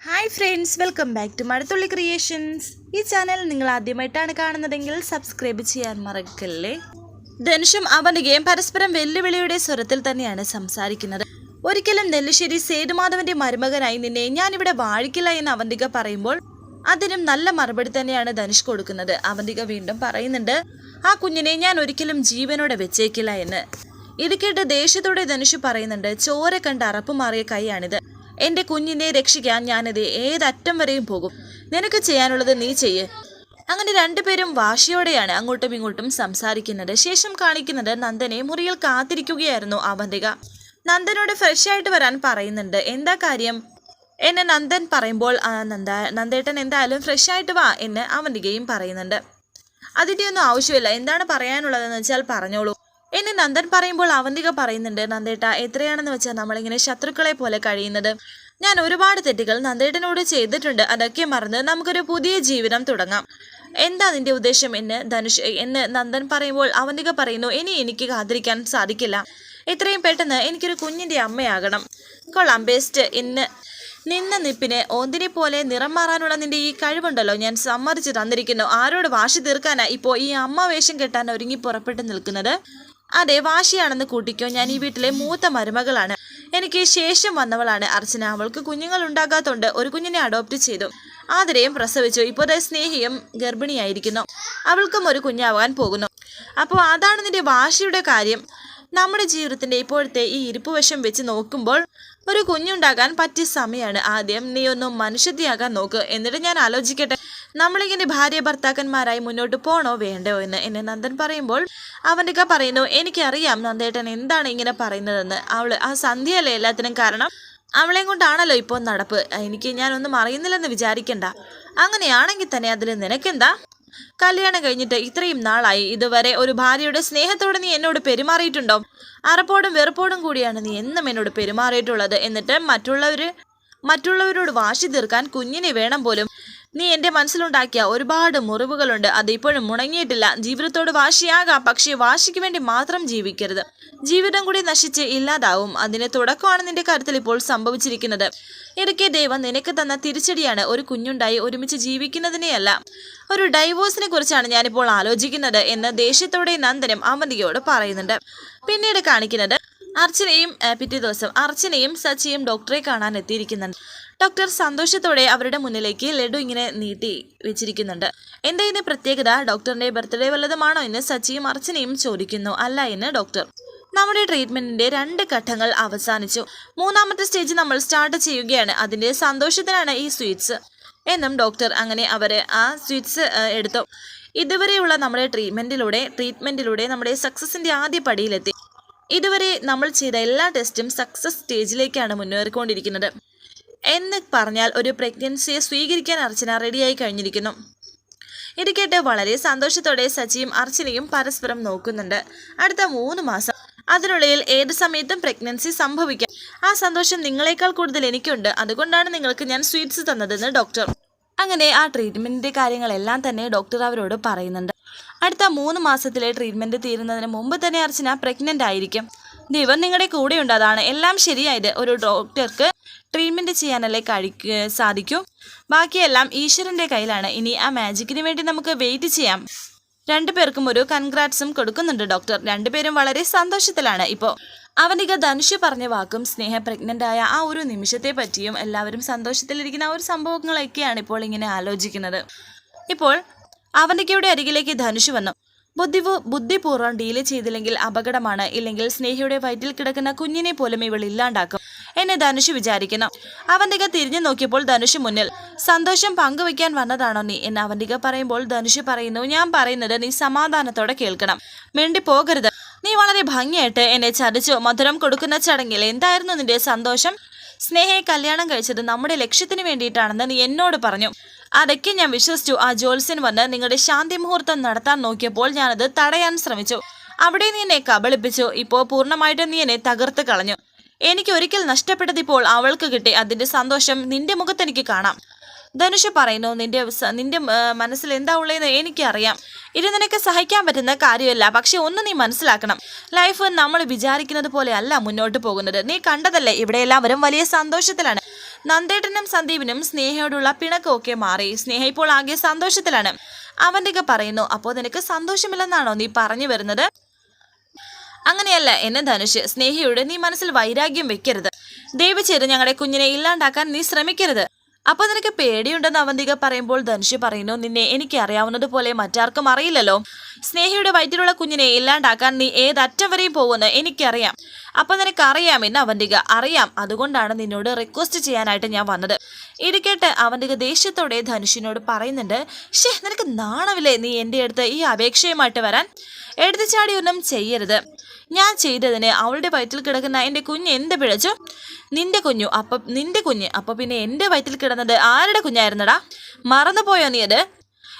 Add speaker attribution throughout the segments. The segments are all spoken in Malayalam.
Speaker 1: Hi friends welcome back to Mazhathulli creations ഈ ചാനൽ നിങ്ങൾ ആദ്യമായിട്ടാണ് കാണുന്നതെങ്കിൽ സബ്സ്ക്രൈബ് ചെയ്യാൻ മറക്കല്ലേ? ധനുഷും ഗെയിം പരസ്പരം വെല്ലുവിളിയുടെ സ്വരത്തിൽ തന്നെയാണ് സംസാരിക്കുന്നത്. ഒരിക്കലും നെല്ലിശ്ശേരി സേതുമാധവന്റെ മരുമകനായി നിന്നെ ഞാനിവിടെ വാഴിക്കില്ല എന്ന് അവന്തിക പറയുമ്പോൾ അതിനും നല്ല മറുപടി തന്നെയാണ് ധനുഷ് കൊടുക്കുന്നത്. അവന്തിക വീണ്ടും പറയുന്നുണ്ട് ആ കുഞ്ഞിനെ ഞാൻ ഒരിക്കലും ജീവനോടെ വെച്ചേക്കില്ല എന്ന്. ഇത് കേട്ട് ദേഷ്യത്തോടെ ധനുഷ് പറയുന്നുണ്ട് ചോര കണ്ട് അറപ്പ് മാറിയ കൈയാണിത്. എന്റെ കുഞ്ഞിനെ രക്ഷിക്കാൻ ഞാനത് ഏതറ്റം വരെയും പോകും. നിനക്ക് ചെയ്യാനുള്ളത് നീ ചെയ്യേ. അങ്ങനെ രണ്ടുപേരും വാശിയോടെയാണ് അങ്ങോട്ടും ഇങ്ങോട്ടും സംസാരിക്കുന്നത്. ശേഷം കാണിക്കുന്നത് നന്ദനെ മുറിയിൽ കാത്തിരിക്കുകയായിരുന്നു അവന്തിക. നന്ദനോട് ഫ്രഷ് ആയിട്ട് വരാൻ പറയുന്നുണ്ട്. എന്താ കാര്യം? എന്നെ നന്ദൻ പറയുമ്പോൾ നന്ദ നന്ദേട്ടൻ എന്തായാലും ഫ്രഷ് ആയിട്ട് വാ എന്ന് അവന്തികയും പറയുന്നുണ്ട്. അതിന്റെ ഒന്നും ആവശ്യമില്ല. എന്താണ് പറയാനുള്ളതെന്ന് വെച്ചാൽ പറഞ്ഞോളൂ. എന്നെ നന്ദൻ പറയുമ്പോൾ അവന്തിക പറയുന്നുണ്ട് നന്ദേട്ട എത്രയാണെന്ന് വെച്ചാൽ നമ്മളിങ്ങനെ ശത്രുക്കളെ പോലെ കഴിയുന്നത്? ഞാൻ ഒരുപാട് തെറ്റുകൾ നന്ദേട്ടനോട് ചെയ്തിട്ടുണ്ട്. അതൊക്കെ മറന്ന് നമുക്കൊരു പുതിയ ജീവിതം തുടങ്ങാം. എന്താ നിന്റെ ഉദ്ദേശം എന്ന് ധനുഷ് എന്ന് നന്ദൻ പറയുമ്പോൾ അവന്തിക പറയുന്നു ഇനി എനിക്ക് കാത്തിരിക്കാൻ സാധിക്കില്ല. ഇത്രയും പെട്ടെന്ന് എനിക്കൊരു കുഞ്ഞിന്റെ അമ്മയാകണം. കൊള്ളാം ബെസ്റ്റ് ഇന്ന് നിന്ന നിപ്പിനെ ഓന്തിനെ പോലെ നിറം മാറാനുള്ള നിന്റെ ഈ കഴിവുണ്ടല്ലോ. ഞാൻ സമ്മതിച്ചു തന്നിരിക്കുന്നു. ആരോട് വാശി തീർക്കാനാ ഇപ്പോൾ ഈ അമ്മ വേഷം കെട്ടാൻ ഒരുങ്ങി പുറപ്പെട്ടു നിൽക്കുന്നത്? അതെ വാശിയാണെന്ന് കൂട്ടിക്കോ. ഞാൻ ഈ വീട്ടിലെ മൂത്ത മരുമകളാണ്. എനിക്ക് ശേഷം വന്നവളാണ് അർച്ചന. അവൾക്ക് കുഞ്ഞുങ്ങൾ ഉണ്ടാകാത്തോണ്ട് ഒരു കുഞ്ഞിനെ അഡോപ്റ്റ് ചെയ്തു. ആതിരയും പ്രസവിച്ചു. ഇപ്പോൾ സ്നേഹിയും ഗർഭിണിയായിരിക്കുന്നു. അവൾക്കും ഒരു കുഞ്ഞാവാൻ പോകുന്നു. അപ്പോൾ അതാണ് നിന്റെ വാശിയുടെ കാര്യം. നമ്മുടെ ജീവിതത്തിന്റെ ഇപ്പോഴത്തെ ഈ ഇരിപ്പ് വശം വെച്ച് നോക്കുമ്പോൾ ഒരു കുഞ്ഞുണ്ടാകാൻ പറ്റിയ സമയമാണ് ആദ്യം. നീ ഒന്നും മനുഷ്യത്തിയാകാൻ നോക്ക്. എന്നിട്ട് ഞാൻ ആലോചിക്കട്ടെ. നമ്മളിങ്ങനെ ഭാര്യ ഭർത്താക്കന്മാരായി മുന്നോട്ട് പോണോ വേണ്ടോ എന്ന് എന്നെ നന്ദൻ പറയുമ്പോൾ അവന്റെ പറയുന്നു എനിക്കറിയാം നന്ദേട്ടൻ എന്താണ് ഇങ്ങനെ പറയുന്നതെന്ന്. അവൾ ആ സന്ധ്യയല്ലേ എല്ലാത്തിനും കാരണം. അവളെയും കൊണ്ടാണല്ലോ ഇപ്പോൾ നടപ്പ്. എനിക്ക് ഞാനൊന്നും അറിയുന്നില്ലെന്ന് വിചാരിക്കണ്ട. അങ്ങനെയാണെങ്കിൽ തന്നെ അതിൽ നിനക്കെന്താ? കല്യാണം കഴിഞ്ഞിട്ട് ഇത്രയും നാളായി. ഇതുവരെ ഒരു ഭാര്യയുടെ സ്നേഹത്തോടെ നീ എന്നോട് പെരുമാറിയിട്ടുണ്ടോ? അറപ്പോടും വെറുപ്പോടും കൂടിയാണ് നീ എന്നും എന്നോട് പെരുമാറിയിട്ടുള്ളത്. എന്നിട്ട് മറ്റുള്ളവര് മറ്റുള്ളവരോട് വാശി തീർക്കാൻ കുഞ്ഞിനെ വേണം പോലും. നീ എന്റെ മനസ്സിലുണ്ടാക്കിയ ഒരുപാട് മുറിവുകളുണ്ട്. അതിപ്പോഴും മുണങ്ങിയിട്ടില്ല ജീവിതത്തോട് വാശിയാകാം. പക്ഷേ വാശിക്ക് വേണ്ടി മാത്രം ജീവിക്കരുത്. ജീവിതം കൂടി നശിച്ച് ഇല്ലാതാവും. അതിന് തുടക്കമാണ് നിന്റെ കാര്യത്തിൽ ഇപ്പോൾ സംഭവിച്ചിരിക്കുന്നത്. ഇടയ്ക്ക് ദൈവം നിനക്ക് തന്ന തിരിച്ചടിയാണ്. ഒരു കുഞ്ഞുണ്ടായി ഒരുമിച്ച് ജീവിക്കുന്നതിനെയല്ല. ഒരു ഡൈവോഴ്സിനെ കുറിച്ചാണ് ഞാനിപ്പോൾ ആലോചിക്കുന്നത് എന്ന് ദേഷ്യത്തോടെ നന്ദനം അമന്തിയോട് പറയുന്നുണ്ട്. പിന്നീട് കാണിക്കുന്നത് അർച്ചനയും പിറ്റേ ദിവസം അർച്ചനയും സച്ചിയും ഡോക്ടറെ കാണാൻ എത്തിയിരിക്കുന്നുണ്ട്. ഡോക്ടർ സന്തോഷത്തോടെ അവരുടെ മുന്നിലേക്ക് ലഡു ഇങ്ങനെ നീട്ടി വെച്ചിരിക്കുന്നുണ്ട്. എന്താ ഇതിന്റെ പ്രത്യേകത? ഡോക്ടറിന്റെ ബർത്ത്ഡേ വല്ലതുമാണോ എന്ന് സച്ചിയും അർച്ചനയും ചോദിക്കുന്നു. അല്ല എന്ന് ഡോക്ടർ. നമ്മുടെ ട്രീറ്റ്മെന്റിന്റെ രണ്ട് ഘട്ടങ്ങൾ അവസാനിച്ചു. മൂന്നാമത്തെ സ്റ്റേജ് നമ്മൾ സ്റ്റാർട്ട് ചെയ്യുകയാണ്. അതിന്റെ സന്തോഷത്തിനാണ് ഈ സ്വീറ്റ്സ്. എന്നും ഡോക്ടർ അങ്ങനെ അവരെ ആ സ്വീറ്റ്സ് എടുത്തു. ഇതുവരെയുള്ള നമ്മുടെ ട്രീറ്റ്മെന്റിലൂടെ ട്രീറ്റ്മെന്റിലൂടെ നമ്മുടെ സക്സസിന്റെ ആദ്യ പടിയിലെത്തി. ഇതുവരെ നമ്മൾ ചെയ്ത എല്ലാ ടെസ്റ്റും സക്സസ് സ്റ്റേജിലേക്കാണ് മുന്നേറിക്കൊണ്ടിരിക്കുന്നത്. എന്ന് പറഞ്ഞാൽ ഒരു പ്രഗ്നൻസിയെ സ്വീകരിക്കാൻ അർച്ചന റെഡിയായി കഴിഞ്ഞിരിക്കുന്നു. ഇത് കേട്ട് വളരെ സന്തോഷത്തോടെ സച്ചിയും അർച്ചനയും പരസ്പരം നോക്കുന്നുണ്ട്. അടുത്ത മൂന്ന് മാസം അതിനുള്ളിൽ ഏത് സമയത്തും പ്രഗ്നൻസി സംഭവിക്കാം. ആ സന്തോഷം നിങ്ങളെക്കാൾ കൂടുതൽ എനിക്കുണ്ട്. അതുകൊണ്ടാണ് നിങ്ങൾക്ക് ഞാൻ സ്വീറ്റ്സ് തന്നതെന്ന് ഡോക്ടർ അങ്ങനെ ആ ട്രീറ്റ്മെന്റിന്റെ കാര്യങ്ങളെല്ലാം തന്നെ ഡോക്ടർ അവരോട് പറയുന്നുണ്ട്. അടുത്ത മൂന്ന് മാസത്തിലെ ട്രീറ്റ്മെന്റ് തീരുന്നതിന് മുമ്പ് തന്നെ അർച്ചന പ്രഗ്നന്റ് ആയിരിക്കും. ദൈവം നിങ്ങളുടെ കൂടെയുണ്ട്. അതാണ് എല്ലാം ശരിയായത്. ഒരു ഡോക്ടർക്ക് ട്രീറ്റ്മെന്റ് ചെയ്യാനല്ലേ കഴിക്കുക സാധിക്കൂ? ബാക്കിയെല്ലാം ഈശ്വരന്റെ കയ്യിലാണ്. ഇനി ആ മാജിക്കിന് വേണ്ടി നമുക്ക് വെയിറ്റ് ചെയ്യാം. രണ്ടുപേർക്കും ഒരു കൺഗ്രാറ്റ്സും കൊടുക്കുന്നുണ്ട് ഡോക്ടർ രണ്ടുപേരും വളരെ സന്തോഷത്തിലാണ് ഇപ്പോൾ അവനിക ധനുഷ് പറഞ്ഞ വാക്കും സ്നേഹ പ്രഗ്നന്റ് ആയ ആ ഒരു നിമിഷത്തെ പറ്റിയും എല്ലാവരും സന്തോഷത്തിലിരിക്കുന്ന ആ ഒരു സംഭവങ്ങളൊക്കെയാണ് ഇപ്പോൾ ഇങ്ങനെ ആലോചിക്കുന്നത്. ഇപ്പോൾ അവനികയുടെ അരികിലേക്ക് ധനുഷ് വന്നു. ബുദ്ധി ബുദ്ധിപൂർവം ഡീൽ ചെയ്തില്ലെങ്കിൽ അപകടമാണ്. ഇല്ലെങ്കിൽ സ്നേഹയുടെ വയറ്റിൽ കിടക്കുന്ന കുഞ്ഞിനെ പോലും ഇവൾ ഇല്ലാണ്ടാക്കും. എന്നെ ധനുഷ് വിചാരിക്കുന്നു അവന്തിക തിരിഞ്ഞു നോക്കിയപ്പോൾ ധനുഷ് മുന്നിൽ സന്തോഷം പങ്കുവെക്കാൻ വന്നതാണോ നീ? എന്ന് അവന്തിക പറയുമ്പോൾ ധനുഷ് പറയുന്നു ഞാൻ പറയുന്നത് നീ സമാധാനത്തോടെ കേൾക്കണം. മിണ്ടി പോകരുത്. നീ വളരെ ഭംഗിയായിട്ട് എന്നെ ചതിച്ചു. മധുരം കൊടുക്കുന്ന ചടങ്ങിൽ എന്തായിരുന്നു നിന്റെ സന്തോഷം? സ്നേഹയെ കല്യാണം കഴിച്ചത് നമ്മുടെ ലക്ഷ്യത്തിന് വേണ്ടിയിട്ടാണെന്ന് നീ എന്നോട് പറഞ്ഞു. അതൊക്കെ ഞാൻ വിശ്വസിച്ചു. ആ ജോത്സ്യൻ വന്ന് നിങ്ങളുടെ ശാന്തി മുഹൂർത്തം നടത്താൻ നോക്കിയപ്പോൾ ഞാനത് തടയാൻ ശ്രമിച്ചു. അവിടെ നീ എന്നെ കബളിപ്പിച്ചു. ഇപ്പോൾ പൂർണമായിട്ടും നീ എന്നെ തകർത്ത് കളഞ്ഞു. എനിക്ക് ഒരിക്കൽ നഷ്ടപ്പെട്ടതിപ്പോൾ അവൾക്ക് കിട്ടി. അതിന്റെ സന്തോഷം നിന്റെ മുഖത്ത് എനിക്ക് കാണാം. ധനുഷ് പറയുന്നു നിന്റെ നിന്റെ മനസ്സിൽ എന്താ ഉള്ളതെന്ന് എനിക്കറിയാം. ഇത് നിനക്ക് സഹിക്കാൻ പറ്റുന്ന കാര്യമല്ല. പക്ഷെ ഒന്ന് നീ മനസ്സിലാക്കണം. ലൈഫ് നമ്മൾ വിചാരിക്കുന്നത് പോലെ അല്ല മുന്നോട്ട് പോകുന്നത്. നീ കണ്ടതല്ലേ ഇവിടെ എല്ലാവരും വലിയ സന്തോഷത്തിലാണ്. നന്ദേട്ടനും സന്ദീപിനും സ്നേഹയോടുള്ള പിണക്കമൊക്കെ മാറി. സ്നേഹ ഇപ്പോൾ ആകെ സന്തോഷത്തിലാണ്. അവന്റെ പറയുന്നു അപ്പോൾ നിനക്ക് സന്തോഷമില്ലെന്നാണോ നീ പറഞ്ഞു വരുന്നത്? അങ്ങനെയല്ല എന്നെ ധനുഷ് സ്നേഹിയോട് നീ മനസ്സിൽ വൈരാഗ്യം വെക്കരുത്. ദയവ് ചെയ്ത് ഞങ്ങളുടെ കുഞ്ഞിനെ ഇല്ലാണ്ടാക്കാൻ നീ ശ്രമിക്കരുത്. അപ്പൊ നിനക്ക് പേടിയുണ്ടെന്ന് അവന്തിക പറയുമ്പോൾ ധനുഷ് പറയുന്നു നിന്നെ എനിക്ക് അറിയാവുന്നതുപോലെ മറ്റാർക്കും അറിയില്ലല്ലോ. സ്നേഹിയുടെ വയറ്റിലുള്ള കുഞ്ഞിനെ ഇല്ലാണ്ടാക്കാൻ നീ ഏതറ്റം വരെയും പോകുമെന്ന് എനിക്കറിയാം. അപ്പൊ നിനക്ക് അറിയാമെന്ന് അവന്തിക അറിയാം. അതുകൊണ്ടാണ് നിന്നോട് റിക്വസ്റ്റ് ചെയ്യാനായിട്ട് ഞാൻ വന്നത്. ഇത് കേട്ട് അവന്തിക ദേഷ്യത്തോടെ ധനുഷിനോട് പറയുന്നുണ്ട് ഷേ നിനക്ക് നാണമില്ലേ നീ എന്റെ അടുത്ത് ഈ അപേക്ഷയുമായിട്ട് വരാൻ? എടുത്തുചാടിയൊന്നും ചെയ്യരുത്. ഞാൻ ചെയ്തതിന് അവളുടെ വയറ്റിൽ കിടക്കുന്ന എന്റെ കുഞ്ഞ് എന്ത് പിഴച്ചു? നിന്റെ കുഞ്ഞു അപ്പൊ നിന്റെ കുഞ്ഞ് അപ്പൊ പിന്നെ എന്റെ വയറ്റിൽ കിടന്നത് ആരുടെ കുഞ്ഞായിരുന്നടാ? മറന്നുപോയോ നീ അത്?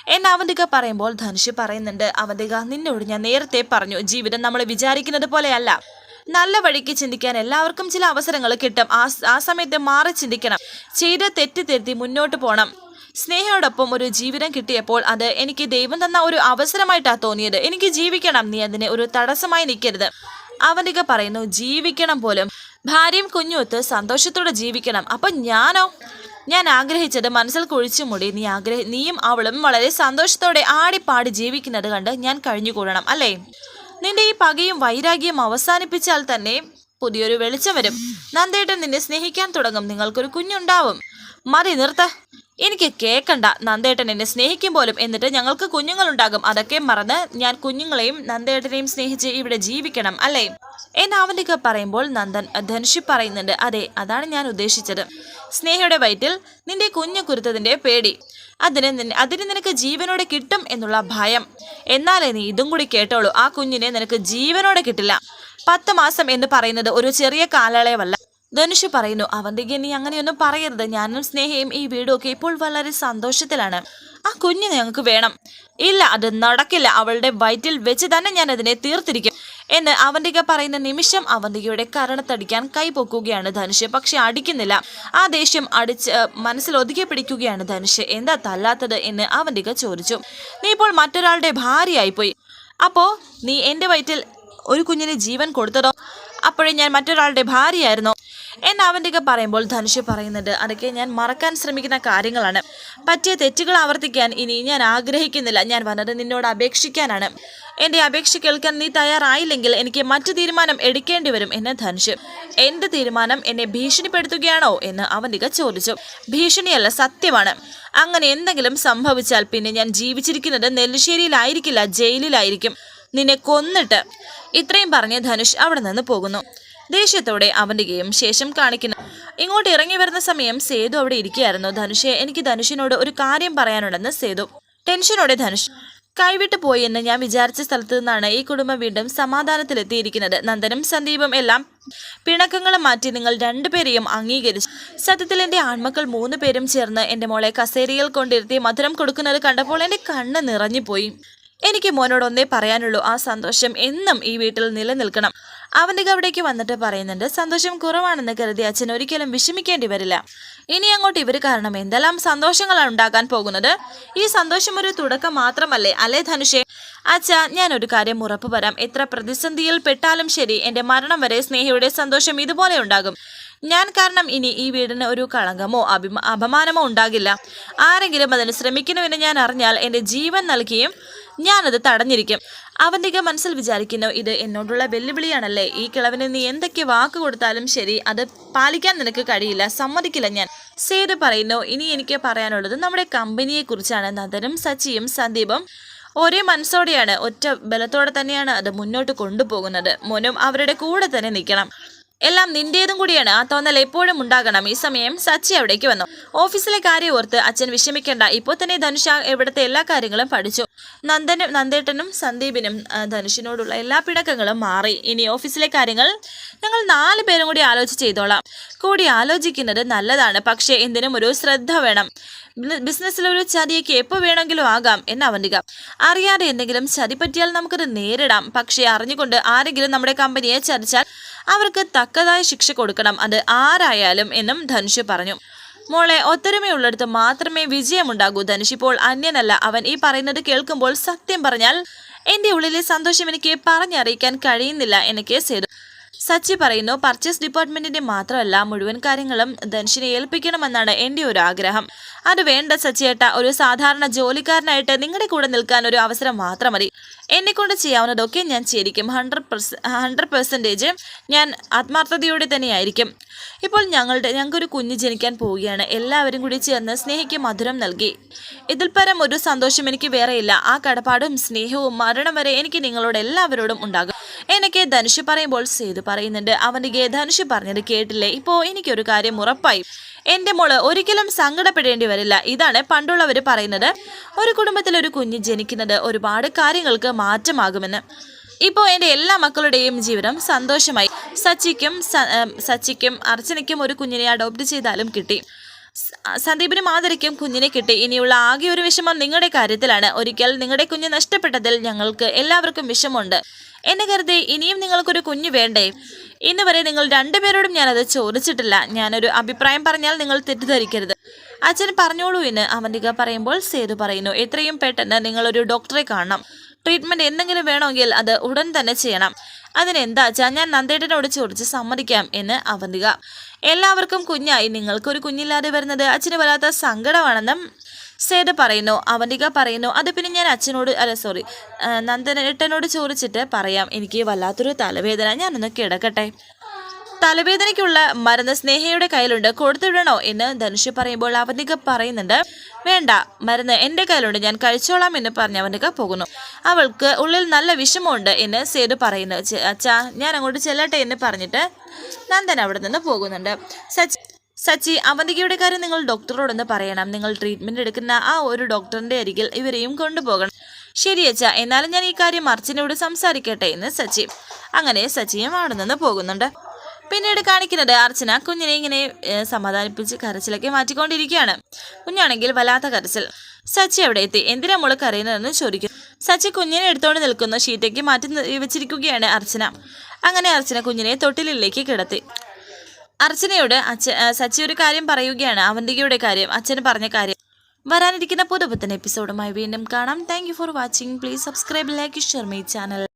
Speaker 1: എന്ന് അവന്തിക പറയുമ്പോൾ ധനുഷ് പറയുന്നുണ്ട് അവന്തിക നിന്നോട് ഞാൻ നേരത്തെ പറഞ്ഞു ജീവിതം നമ്മൾ വിചാരിക്കുന്നത് പോലെയല്ല. നല്ല വഴിക്ക് ചിന്തിക്കാൻ എല്ലാവർക്കും ചില അവസരങ്ങൾ കിട്ടും. ആ ആ സമയത്ത് മാറി ചിന്തിക്കണം. ചെയ്ത തെറ്റ് തിരുത്തി മുന്നോട്ട് പോകണം സ്നേഹയോടൊപ്പം ഒരു ജീവിതം കിട്ടിയപ്പോൾ അത് എനിക്ക് ദൈവം തന്ന ഒരു അവസരമായിട്ടാണ് തോന്നിയത്. എനിക്ക് ജീവിക്കണം. നീ അതിനെ ഒരു തടസ്സമായി നിൽക്കരുത്. അവനിക പറയുന്നു ജീവിക്കണം പോലും. ഭാര്യയും കുഞ്ഞുമൊത്ത് സന്തോഷത്തോടെ ജീവിക്കണം. അപ്പൊ ഞാനോ? ഞാൻ ആഗ്രഹിച്ചത് മനസ്സിൽ കുഴിച്ചു മുടി നീ ആഗ്രഹ നീയും അവളും വളരെ സന്തോഷത്തോടെ ആടിപ്പാടി ജീവിക്കുന്നത് കണ്ട് ഞാൻ കഴിഞ്ഞുകൂടണം അല്ലേ? നിന്റെ ഈ പകയും വൈരാഗ്യം അവസാനിപ്പിച്ചാൽ തന്നെ പുതിയൊരു വെളിച്ചം വരും. നന്ദേട്ടൻ നിന്നെ സ്നേഹിക്കാൻ തുടങ്ങും. നിങ്ങൾക്കൊരു കുഞ്ഞുണ്ടാവും. മതി നിർത്ത. എനിക്ക് കേക്കണ്ട. നന്ദേട്ടൻ എന്നെ സ്നേഹിക്കും പോലും എന്നിട്ട് ഞങ്ങൾക്ക് കുഞ്ഞുങ്ങളുണ്ടാകും. അതൊക്കെ മറന്ന് ഞാൻ കുഞ്ഞുങ്ങളെയും നന്ദേട്ടനെയും സ്നേഹിച്ച് ഇവിടെ ജീവിക്കണം അല്ലേ? എന്ന് അവന്റെ പറയുമ്പോൾ നന്ദൻ ധനുഷി പറയുന്നുണ്ട് അതെ അതാണ് ഞാൻ ഉദ്ദേശിച്ചത്. സ്നേഹയുടെ വയറ്റിൽ നിന്റെ കുഞ്ഞു കുരുത്തതിന്റെ പേടി. അതിന് അതിന് നിനക്ക് ജീവനോടെ കിട്ടും എന്നുള്ള ഭയം. എന്നാലേ നീ ഇതും കൂടി കേട്ടോളൂ. ആ കുഞ്ഞിനെ നിനക്ക് ജീവനോടെ കിട്ടില്ല. പത്ത് മാസം എന്ന് പറയുന്നത് ഒരു ചെറിയ കാലയളവല്ല. ധനുഷ് പറയുന്നു അവന്തിക നീ അങ്ങനെയൊന്നും പറയരുത്. ഞാനും സ്നേഹയും ഈ വീടും ഒക്കെ ഇപ്പോൾ വളരെ സന്തോഷത്തിലാണ്. ആ കുഞ്ഞ് ഞങ്ങൾക്ക് വേണം. ഇല്ല അത് നടക്കില്ല. അവളുടെ വയറ്റിൽ വെച്ച് തന്നെ ഞാൻ അതിനെ തീർത്തിരിക്കും. എന്ന് അവന്തിക പറയുന്ന നിമിഷം അവന്തികയുടെ കരണത്തടിക്കാൻ കൈപൊക്കുകയാണ് ധനുഷ്. പക്ഷെ അടിക്കുന്നില്ല. ആ ദേഷ്യം അടിച്ച് മനസ്സിൽ ഒതുക്കി പിടിക്കുകയാണ് ധനുഷ്. എന്താ തല്ലാത്തത്? എന്ന് അവന്തിക ചോദിച്ചു. നീ ഇപ്പോൾ മറ്റൊരാളുടെ ഭാര്യയായിപ്പോയി. അപ്പോ നീ എന്റെ വയറ്റിൽ ഒരു കുഞ്ഞിന് ജീവൻ കൊടുത്തതോ? അപ്പോഴേ ഞാൻ മറ്റൊരാളുടെ ഭാര്യയായിരുന്നോ? എന്ന് ഒക്കെ പറയുമ്പോൾ ധനുഷ് പറയുന്നുണ്ട് അതൊക്കെ ഞാൻ മറക്കാൻ ശ്രമിക്കുന്ന കാര്യങ്ങളാണ്. പറ്റിയ തെറ്റുകൾ ആവർത്തിക്കാൻ ഇനി ഞാൻ ആഗ്രഹിക്കുന്നില്ല. ഞാൻ വന്നത് നിന്നോട് അപേക്ഷിക്കാനാണ്. എന്റെ അപേക്ഷ കേൾക്കാൻ നീ തയ്യാറായില്ലെങ്കിൽ എനിക്ക് മറ്റു തീരുമാനം എടുക്കേണ്ടി വരും എന്ന് ധനുഷ്. എന്ത് തീരുമാനം എന്നെ ഭീഷണിപ്പെടുത്തുകയാണോ? എന്ന് അവന്റെക ചോദിച്ചു. ഭീഷണിയല്ല സത്യമാണ്. അങ്ങനെ എന്തെങ്കിലും സംഭവിച്ചാൽ പിന്നെ ഞാൻ ജീവിച്ചിരിക്കുന്നത് നെല്ലിശ്ശേരിയിലായിരിക്കില്ല ജയിലിലായിരിക്കും. നിന്നെ കൊന്നിട്ട്. ഇത്രയും പറഞ്ഞ് ധനുഷ് അവിടെ നിന്ന് പോകുന്നു. ദേഷ്യത്തോടെ അവന്റെയും ശേഷം കാണിക്കുന്നു ഇങ്ങോട്ട് ഇറങ്ങി വരുന്ന സമയം സേതു അവിടെ ഇരിക്കുകയായിരുന്നു. ധനുഷെ എനിക്ക് ധനുഷിനോട് ഒരു കാര്യം പറയാനുണ്ടെന്ന് സേതു. ടെൻഷനോടെ ധനുഷ് കൈവിട്ടു പോയി എന്ന് ഞാൻ വിചാരിച്ച സ്ഥലത്തു നിന്നാണ് ഈ കുടുംബം വീണ്ടും സമാധാനത്തിലെത്തിയിരിക്കുന്നത്. നന്ദനും സന്ദീപും എല്ലാം പിണക്കങ്ങളും മാറ്റി നിങ്ങൾ രണ്ടുപേരെയും അംഗീകരിച്ചു സത്യത്തിൽ എന്റെ ആൺമക്കൾ മൂന്ന് പേരും ചേർന്ന് എന്റെ മോളെ കസേരയിൽ കൊണ്ടിരുത്തി മധുരം കൊടുക്കുന്നത് കണ്ടപ്പോൾ എന്റെ കണ്ണ് നിറഞ്ഞുപോയി. എനിക്ക് മോനോട് ഒന്നേ പറയാനുള്ളൂ ആ സന്തോഷം എന്നും ഈ വീട്ടിൽ നിലനിൽക്കണം. അവന്റെ അവിടേക്ക് വന്നിട്ട് പറയുന്നുണ്ട് സന്തോഷം കുറവാണെന്ന് കരുതി അച്ഛൻ ഒരിക്കലും വിഷമിക്കേണ്ടി വരില്ല. ഇനി അങ്ങോട്ട് ഇവർ കാരണം എന്തെല്ലാം സന്തോഷങ്ങളാണ് ഉണ്ടാകാൻ പോകുന്നത്? ഈ സന്തോഷം ഒരു തുടക്കം മാത്രമല്ലേ അല്ലേ ധനുഷേ? അച്ഛ ഞാൻ ഒരു കാര്യം ഉറപ്പ് വരാം. എത്ര പ്രതിസന്ധിയിൽ പെട്ടാലും ശരി എന്റെ മരണം വരെ സ്നേഹയുടെ സന്തോഷം ഇതുപോലെ ഉണ്ടാകും. ഞാൻ കാരണം ഇനി ഈ വീടിന് ഒരു കളങ്കമോ അഭിമാ അപമാനമോ ഉണ്ടാകില്ല. ആരെങ്കിലും അതിന് ശ്രമിക്കുന്നുവെന്ന് ഞാൻ അറിഞ്ഞാൽ എന്റെ ജീവൻ നൽകിയും ഞാനത് തടഞ്ഞിരിക്കും. അവന്റെ മനസ്സിൽ വിചാരിക്കുന്നു ഇത് എന്നോടുള്ള വെല്ലുവിളിയാണല്ലേ? ഈ കിളവിന് നീ എന്തൊക്കെ വാക്ക് കൊടുത്താലും ശരി അത് പാലിക്കാൻ നിനക്ക് കഴിയില്ല സമ്മതിക്കില്ല ഞാൻ. സേതു പറയുന്നു ഇനി എനിക്ക് പറയാനുള്ളത് നമ്മുടെ കമ്പനിയെ കുറിച്ചാണ് നദനും സച്ചിയും സന്ദീപും ഒരേ മനസ്സോടെയാണ് ഒറ്റ ബലത്തോടെ തന്നെയാണ് അത് മുന്നോട്ട് കൊണ്ടുപോകുന്നത്. മോനും അവരുടെ കൂടെ തന്നെ നിൽക്കണം. എല്ലാം നിന്റേതും കൂടിയാണ്. ആ തോന്നൽ എപ്പോഴും ഉണ്ടാകണം. ഈ സമയം സച്ചി അവിടേക്ക് വന്നു. ഓഫീസിലെ കാര്യം ഓർത്ത് അച്ഛൻ വിഷമിക്കേണ്ട. ഇപ്പോൾ തന്നെ ധനുഷ എവിടുത്തെ എല്ലാ കാര്യങ്ങളും പഠിച്ചു. നന്ദനും നന്ദേട്ടനും സന്ദീപിനും ധനുഷിനോടുള്ള എല്ലാ പിടക്കങ്ങളും മാറി. ഇനി ഓഫീസിലെ കാര്യങ്ങൾ ഞങ്ങൾ നാല് പേരും കൂടി ആലോചിച്ച് ചെയ്തോളാം. കൂടി ആലോചിക്കുന്നത് നല്ലതാണ്. പക്ഷേ എന്തിനും ഒരു ശ്രദ്ധ വേണം. ബിസിനസ്സിലൊരു ചതിയൊക്കെ എപ്പോൾ വേണമെങ്കിലും ആകാം എന്ന് അവന്റെ അറിയാതെ എന്തെങ്കിലും ചതി പറ്റിയാൽ നമുക്കത് നേരിടാം. പക്ഷേ അറിഞ്ഞുകൊണ്ട് ആരെങ്കിലും നമ്മുടെ കമ്പനിയെ ചതിച്ചാൽ അവർക്ക് തക്കതായ ശിക്ഷ കൊടുക്കണം. അത് ആരായാലും എന്നും ധനുഷ് പറഞ്ഞു. മോളെ ഒത്തൊരുമയുള്ളിടത്ത് മാത്രമേ വിജയമുണ്ടാകൂ ധനുഷ്. ഇപ്പോൾ അന്യനല്ല. അവൻ ഈ പറയുന്നത് കേൾക്കുമ്പോൾ സത്യം പറഞ്ഞാൽ എന്റെ ഉള്ളിലെ സന്തോഷം എനിക്ക് പറഞ്ഞറിയിക്കാൻ കഴിയുന്നില്ല എനിക്ക് സേതു സച്ചി പറയുന്നു പർച്ചേസ് ഡിപ്പാർട്ട്മെന്റിന്റെ മാത്രമല്ല മുഴുവൻ കാര്യങ്ങളും ധനുഷിനെ ഏൽപ്പിക്കണമെന്നാണ് എന്റെ ഒരു ആഗ്രഹം. അത് വേണ്ട സച്ചിയേട്ട ഒരു സാധാരണ ജോലിക്കാരനായിട്ട് നിങ്ങളുടെ കൂടെ നിൽക്കാൻ ഒരു അവസരം മാത്രം മതി. എന്നെ കൊണ്ട് ചെയ്യാവുന്നതൊക്കെ ഞാൻ ചെയ്തിരിക്കും. ഹൺഡ്രഡ് പെർസെ ഹൺഡ്രഡ് പെർസെന്റേജ് ഞാൻ ആത്മാർത്ഥതയോടെ തന്നെയായിരിക്കും. ഇപ്പോൾ ഞങ്ങളുടെ ഞങ്ങൾക്കൊരു കുഞ്ഞ് ജനിക്കാൻ പോവുകയാണ്. എല്ലാവരും കൂടി ചേർന്ന് സ്നേഹിക്ക് മധുരം നൽകി. ഇതിൽ പരം ഒരു സന്തോഷം എനിക്ക് വേറെയില്ല ആ കടപ്പാടും സ്നേഹവും മരണം വരെ എനിക്ക് നിങ്ങളോട് എല്ലാവരോടും ഉണ്ടാകും. എനിക്ക് ധനുഷ് പറയുമ്പോൾ സേതു പറയുന്നുണ്ട്. അവന്റെ ധനുഷ് പറഞ്ഞത് കേട്ടില്ലേ? ഇപ്പോൾ എനിക്കൊരു കാര്യം ഉറപ്പായി. എന്റെ മോൾ ഒരിക്കലും സങ്കടപ്പെടേണ്ടി വരില്ല. ഇതാണ് പണ്ടുള്ളവർ പറയുന്നത്. ഒരു കുടുംബത്തിൽ ഒരു കുഞ്ഞ് ജനിക്കുന്നത് ഒരുപാട് കാര്യങ്ങൾക്ക് മാറ്റമാകുമെന്ന്. ഇപ്പോൾ എന്റെ എല്ലാ മക്കളുടെയും ജീവിതം സന്തോഷമായി. സച്ചിക്കും സച്ചിക്കും അർച്ചനയ്ക്കും ഒരു കുഞ്ഞിനെ അഡോപ്റ്റ് ചെയ്താലും കിട്ടി. സന്ദീപിനും ആദരിക്കും കുഞ്ഞിനെ കിട്ടി. ഇനിയുള്ള ആകെ ഒരു വിഷമം നിങ്ങളുടെ കാര്യത്തിലാണ്. ഒരിക്കൽ നിങ്ങളുടെ കുഞ്ഞ് നഷ്ടപ്പെട്ടതിൽ ഞങ്ങൾക്ക് എല്ലാവർക്കും വിഷമമുണ്ട്. എന്നെ കരുതി ഇനിയും നിങ്ങൾക്കൊരു കുഞ്ഞ് വേണ്ടേ? ഇന്ന് വരെ നിങ്ങൾ രണ്ടുപേരോടും ഞാനത് ചോദിച്ചിട്ടില്ല. ഞാനൊരു അഭിപ്രായം പറഞ്ഞാൽ നിങ്ങൾ തെറ്റിദ്ധരിക്കരുത്. അച്ഛൻ പറഞ്ഞോളൂ എന്ന് അവന്തിക പറയുമ്പോൾ സേതു പറയുന്നു എത്രയും പെട്ടെന്ന് നിങ്ങളൊരു ഡോക്ടറെ കാണണം. ട്രീറ്റ്മെന്റ് എന്തെങ്കിലും വേണമെങ്കിൽ അത് ഉടൻ തന്നെ ചെയ്യണം. അതിനെന്താ അച്ഛാ? ഞാൻ നന്ദേട്ടനോട് ചോദിച്ച് സമ്മതിക്കാം എന്ന് അവന്തിക. എല്ലാവർക്കും കുഞ്ഞായി. നിങ്ങൾക്കൊരു കുഞ്ഞില്ലാതെ വരുന്നത് അച്ഛന് വല്ലാത്ത സങ്കടമാണെന്നും സേതു പറയുന്നു. അവന്തിക പറയുന്നു അത് പിന്നെ ഞാൻ അച്ഛനോട് അല്ല സോറി നന്ദനേട്ടനോട് ചോദിച്ചിട്ട് പറയാം. എനിക്ക് വല്ലാത്തൊരു തലവേദന. ഞാനൊന്ന് കിടക്കട്ടെ. തലവേദനയ്ക്കുള്ള മരുന്ന് സ്നേഹയുടെ കയ്യിലുണ്ട്. കൊടുത്തുവിടണോ എന്ന് ധനുഷ് പറയുമ്പോൾ അവന്തിക പറയുന്നുണ്ട്. വേണ്ട മരുന്ന് എന്റെ കയ്യിലുണ്ട്. ഞാൻ കഴിച്ചോളാം എന്ന് പറഞ്ഞ് അവന്തിക പോകുന്നു. അവൾക്ക് ഉള്ളിൽ നല്ല വിഷമമുണ്ട് എന്ന് സേതു പറയുന്നു. "ചെ- അച്ഛാ ഞാൻ അങ്ങോട്ട് ചെല്ലട്ടെ എന്ന് പറഞ്ഞിട്ട് നന്ദൻ അവിടെ നിന്ന് പോകുന്നുണ്ട്. സച്ചി സച്ചി അവന്തികയുടെ കാര്യം നിങ്ങൾ ഡോക്ടറോടൊന്ന് പറയണം. നിങ്ങൾ ട്രീറ്റ്മെന്റ് എടുക്കുന്ന ആ ഒരു ഡോക്ടറിന്റെ അരികിൽ ഇവരെയും കൊണ്ടുപോകണം. ശരി അച്ഛ എന്നാലും ഞാൻ ഈ കാര്യം അർച്ചനയോട് സംസാരിക്കട്ടെ എന്ന് സച്ചി അങ്ങനെ സച്ചിയും അവിടെ നിന്ന് പോകുന്നുണ്ട്. പിന്നീട് കാണിക്കുന്നത് അർച്ചന കുഞ്ഞിനെ ഇങ്ങനെ സമാധാനിപ്പിച്ച് കരച്ചിലൊക്കെ മാറ്റിക്കൊണ്ടിരിക്കുകയാണ്. കുഞ്ഞാണെങ്കിൽ വല്ലാത്ത കരച്ചിൽ. സച്ചി അവിടെ എത്തി? എന്തിനാ മോൾ കരയുന്നതെന്ന് ചോദിക്കും. സച്ചി കുഞ്ഞിനെ എടുത്തോണ്ട് നിൽക്കുന്ന. ഷീറ്റേക്ക് മാറ്റി വെച്ചിരിക്കുകയാണ് അർച്ചന. അങ്ങനെ അർച്ചന കുഞ്ഞിനെ തൊട്ടിലിലേക്ക് കിടത്തി. അർച്ചനയോട് അച്ഛ സച്ചി ഒരു കാര്യം പറയുകയാണ്. അവന്തികയുടെ കാര്യം അച്ഛന് പറഞ്ഞ കാര്യം. വരാനിരിക്കുന്ന പുതുപുത്തൻ എപ്പിസോഡുമായി വീണ്ടും കാണാം. Thank for watching please subscribe like share my channel